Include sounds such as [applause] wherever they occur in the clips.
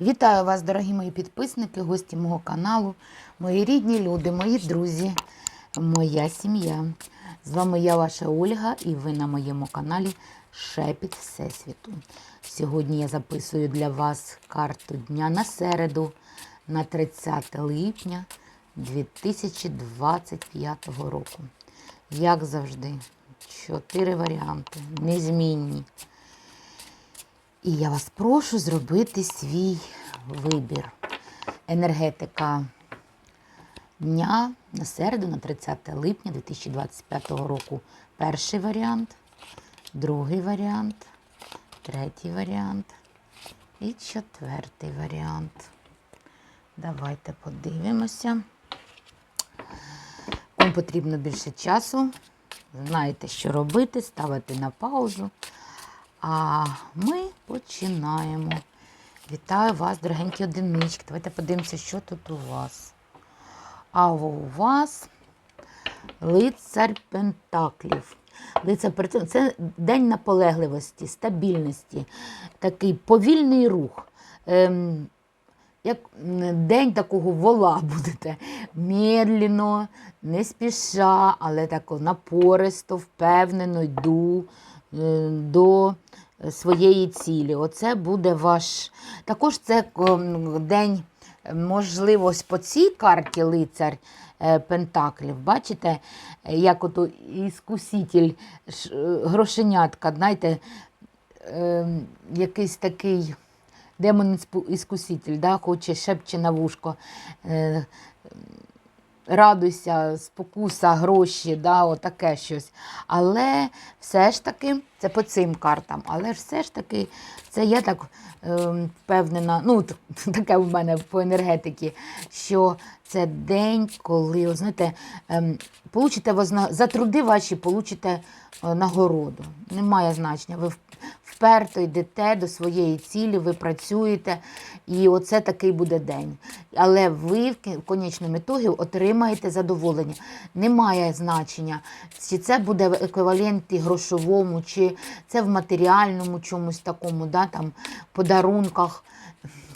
Вітаю вас, дорогі мої підписники, гості мого каналу, мої рідні люди, мої друзі, моя сім'я. З вами я, ваша Ольга, і ви на моєму каналі Шепіт Всесвіту. Сьогодні я записую для вас карту дня на середу, на 30 липня 2025 року. Як завжди, чотири варіанти, незмінні. І я вас прошу зробити свій вибір. Енергетика дня на середу, на 30 липня 2025 року. Перший варіант, другий варіант, третій варіант і четвертий варіант. Давайте подивимося. Вам потрібно більше часу. Знаєте, що робити, ставити на паузу. А ми починаємо. Вітаю вас, дорогенькі одинички. Давайте подивимося, що тут у вас. А у вас лицар Пентаклів. Лицар це день наполегливості, стабільності, такий повільний рух. Ем, як день такого вола [laughs] будете. Медленно, не спіша, але тако напористо, впевнено йду до своєї цілі. Оце буде ваш. Також це день, можливо, по цій карті лицар е, Пентаклів. Бачите, е, як ото іскуситель е, грошенятка, знаєте, е, якийсь такий демон іскуситель, да, хоче шепче на вушко. Радуйся, спокуса, гроші, да, отаке щось. Але все ж таки, це по цим картам, але ж все ж таки, це я так е, впевнена, ну, [laughs] таке в мене по енергетиці, що це день, коли, знаєте, ем, получите за труди ваші получите е, нагороду. Немає значення. Ви вперто йдете до своєї цілі, ви працюєте, і оце такий буде день. Але ви в конечному ітогі отримаєте задоволення. Немає значення, чи це буде в еквіваленті грошовому, чи це в матеріальному чомусь такому, да, там, подарунках.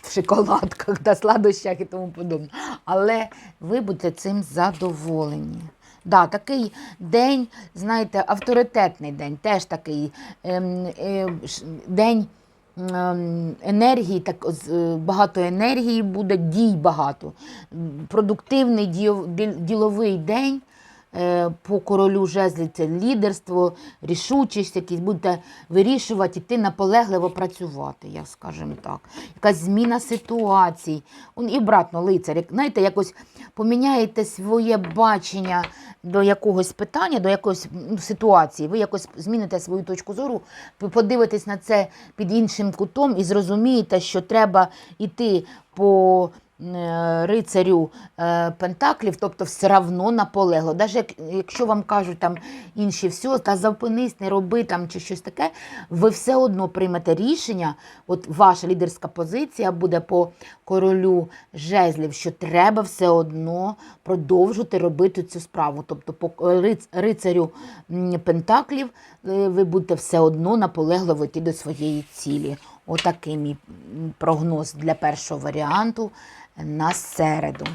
В шоколадках та сладощах і тому подобне. Але ви будете цим задоволені. Да, такий день, знаєте, авторитетний день, теж такий ем, е, день ем, енергії, так, е, багато енергії буде, дій багато. Продуктивний діл- діл- діловий день. Е, По королю жезлі це лідерство, рішучість, якісь будете вирішувати, іти наполегливо працювати, я скажімо так. Якась зміна ситуацій. Он І обратно, лицар, як, знаєте, якось поміняєте своє бачення до якогось питання, до якоїсь ну, ситуації. Ви якось зміните свою точку зору, ви подивитесь на це під іншим кутом і зрозумієте, що треба йти по рицарю е, Пентаклів, тобто все одно наполегло. Навіть якщо вам кажуть там інші все, та зупинись, не роби там чи щось таке, ви все одно приймете рішення. От ваша лідерська позиція буде по королю жезлів, що треба все одно продовжувати робити цю справу. Тобто, по рицарю Пентаклів е, ви будете все одно наполегливо йти до своєї цілі. Отакий мій прогноз для першого варіанту на середу.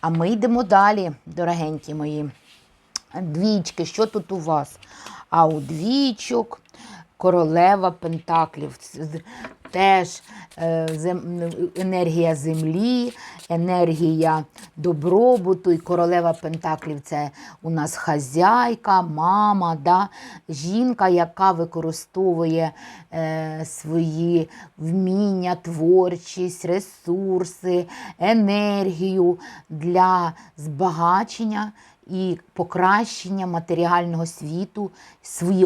А ми йдемо далі, дорогенькі мої. Двічки, що тут у вас? А у двічок королева Пентаклів. Теж е, енергія землі, енергія добробуту. І королева Пентаклів це у нас хазяйка, мама, да? жінка, яка використовує е, свої вміння, творчість, ресурси, енергію для збагачення і покращення матеріального світу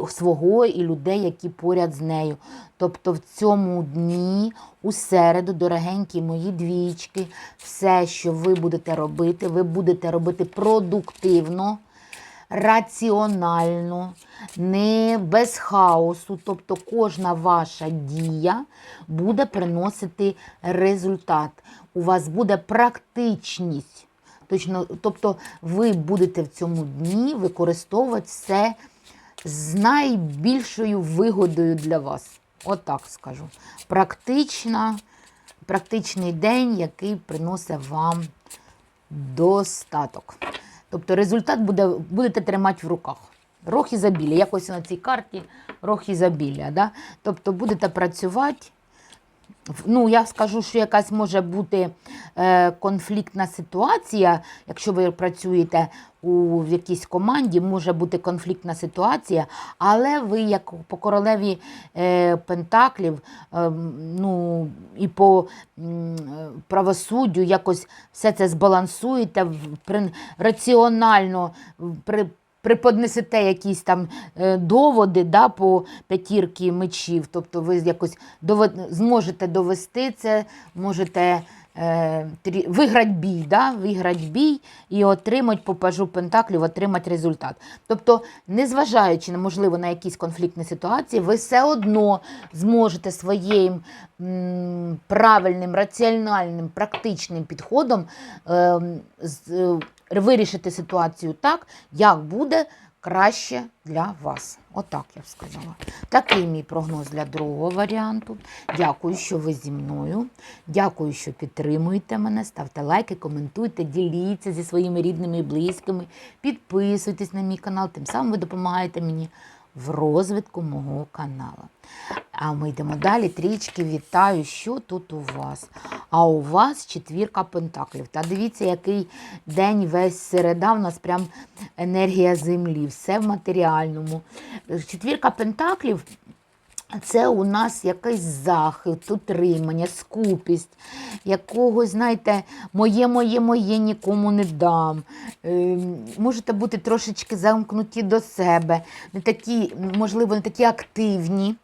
свого і людей, які поряд з нею. Тобто в цьому дні, у середу, дорогенькі мої двічки, все, що ви будете робити, ви будете робити продуктивно, раціонально, не без хаосу. Тобто кожна ваша дія буде приносити результат. У вас буде практичність. Точно, тобто ви будете в цьому дні використовувати все з найбільшою вигодою для вас. Отак скажу. Практична, практичний день, який приносить вам достаток. Тобто результат буде, будете тримати в руках. Рог ізобілля. Якось на цій карті рог ізобілля. Да? Тобто будете працювати. Ну, я скажу, що якась може бути е, конфліктна ситуація, якщо ви працюєте у в якійсь команді, може бути конфліктна ситуація, але ви, як по королеві е, Пентаклів, е, ну, і по е, правосуддю якось все це збалансуєте, при, раціонально при, преподнесете якісь там е, доводи да, по п'ятірки мечів, тобто ви якось довед- зможете довести це, можете е, виграти бій, да, виграти бій і отримати по пажу пентаклів, отримати результат. Тобто, незважаючи на можливо на якісь конфліктні ситуації, ви все одно зможете своїм правильним, раціональним, практичним підходом е, з- вирішити ситуацію так, як буде краще для вас. Отак я б сказала. Такий мій прогноз для другого варіанту. Дякую, що ви зі мною. Дякую, що підтримуєте мене. Ставте лайки, коментуйте, діліться зі своїми рідними і близькими. Підписуйтесь на мій канал, тим самим ви допомагаєте мені в розвитку мого каналу. А ми йдемо далі. Трічки вітаю, що тут у вас? А у вас четвірка пентаклів. Та дивіться, який день весь середа. У нас прям енергія землі, все в матеріальному. Четвірка пентаклів. Це у нас якийсь захист, утримання, скупість, якогось, знаєте, моє, моє, моє нікому не дам. Е, можете бути трошечки замкнуті до себе, не такі, можливо, не такі активні.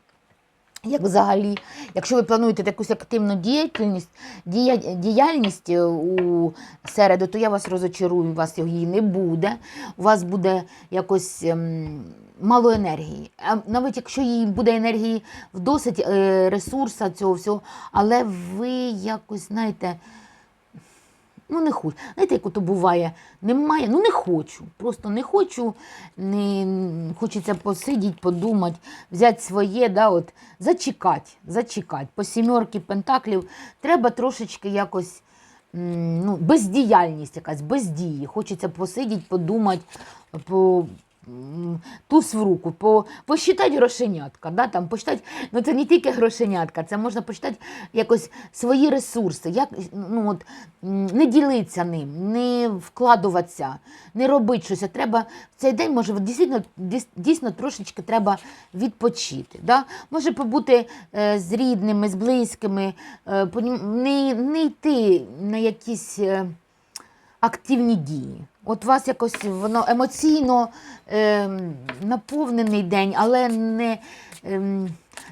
Як взагалі, якщо ви плануєте якусь активну діяльність, дія, діяльність е, у середу, то я вас розочарую, у вас її не буде. У вас буде якось ем, мало енергії. А навіть якщо їй буде енергії вдосить, е, ресурса цього всього, але ви якось, знаєте, Ну, не хочу. Знаєте, як ото буває, немає, ну не хочу. Просто не хочу, не, хочеться посидіти, подумати, взяти своє, да, от, зачекати, зачекати. По сімерки пентаклів треба трошечки якось ну, бездіяльність якась, бездії. Хочеться посидіти, подумати, по, туз в руку, по, посчитати грошенятка. Да, там, посчитати, ну, це не тільки грошенятка, це можна посчитати якось свої ресурси, як, ну, от, не ділитися ним, не вкладуватися, не робити щось. А треба в цей день, може, дійсно, дійсно трошечки треба відпочити. Да? Може побути е, з рідними, з близькими, е, не, не йти на якісь. Е, активні дії. От у вас якось воно емоційно е, наповнений день, але не, е,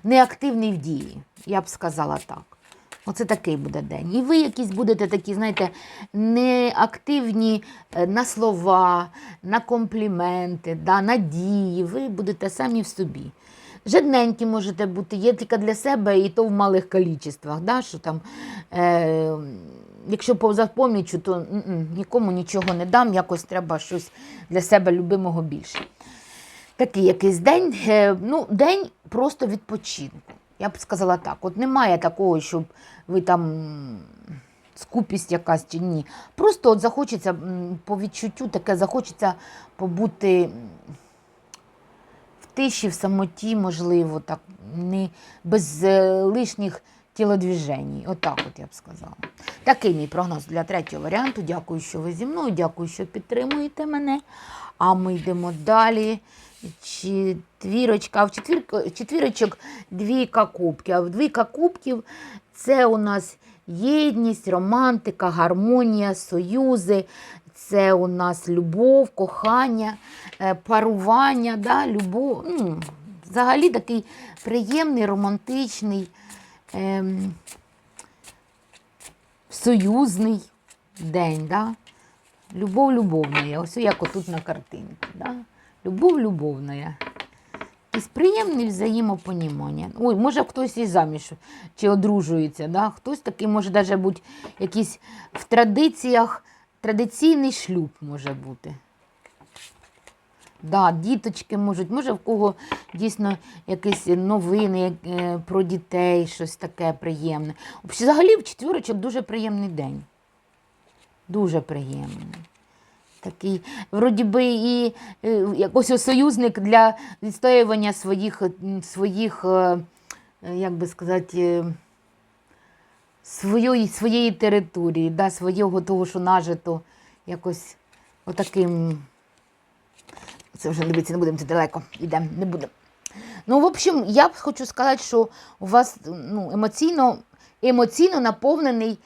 не активний в дії, я б сказала так. Оце такий буде день. І ви якісь будете такі, знаєте, неактивні е, на слова, на компліменти, да, на дії. Ви будете самі в собі. Жадненькі можете бути, є тільки для себе, і то в малих кількостях, да, що там. Е, Якщо поза помічю, то нікому нічого не дам, якось треба щось для себе любимого більше. Такий якийсь день, е, ну, день просто відпочинку. Я б сказала так. От немає такого, щоб ви там скупість якась чи ні. Просто от захочеться по відчуттю таке захочеться побути в тиші, в самоті, можливо, так, не, без е, лишніх тілодвіжень. Отак от я б сказала. Такий мій прогноз для третього варіанту. Дякую, що ви зі мною, дякую, що підтримуєте мене. А ми йдемо далі. Четвірочка, в четвір, четвірочок двійка кубків. А в двійка кубків це у нас єдність, романтика, гармонія, союзи. Це у нас любов, кохання, е, парування, да, любов. Ну, взагалі такий приємний, романтичний. Ем, союзний день, да? любов любовна, ось як отут на картинці. Да? Любов любовна. Якісь приємне взаємопонімання. Ой, може хтось і заміж чи одружується. Да? Хтось такий може навіть бути якийсь в традиціях, традиційний шлюб може бути. Да, діточки можуть, може в кого дійсно якісь новини е, про дітей, щось таке приємне. Взагалі в четвірочок дуже приємний день. Дуже приємний. Такий, вроді би, і е, якось союзник для відстоювання своїх, своїх е, як би сказати, своєї, своєї території, да, свого того, що нажито якось отаким. Це вже дивіться, не будемо це далеко. Йдемо, не будемо. Ну, в общем, я хочу сказати, що у вас ну, емоційно, емоційно наповнений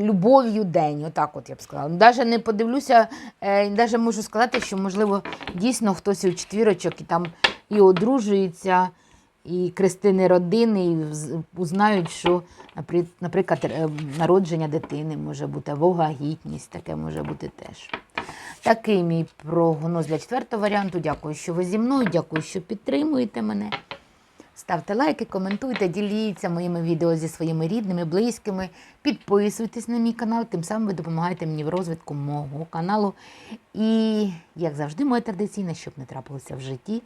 любов'ю день. Отак от я б сказала. Даже не подивлюся, е, даже можу сказати, що, можливо, дійсно хтось у четвірочок і там і одружується, і крестини родини, і узнають, що, наприклад, е, народження дитини може бути, або вагітність, таке може бути теж. Такий мій прогноз для четвертого варіанту. Дякую, що ви зі мною. Дякую, що підтримуєте мене. Ставте лайки, коментуйте, діліться моїми відео зі своїми рідними, близькими. Підписуйтесь на мій канал, тим самим ви допомагаєте мені в розвитку мого каналу. І, як завжди, моє традиційне, щоб не трапилося в житті,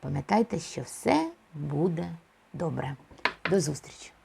пам'ятайте, що все буде добре. До зустрічі!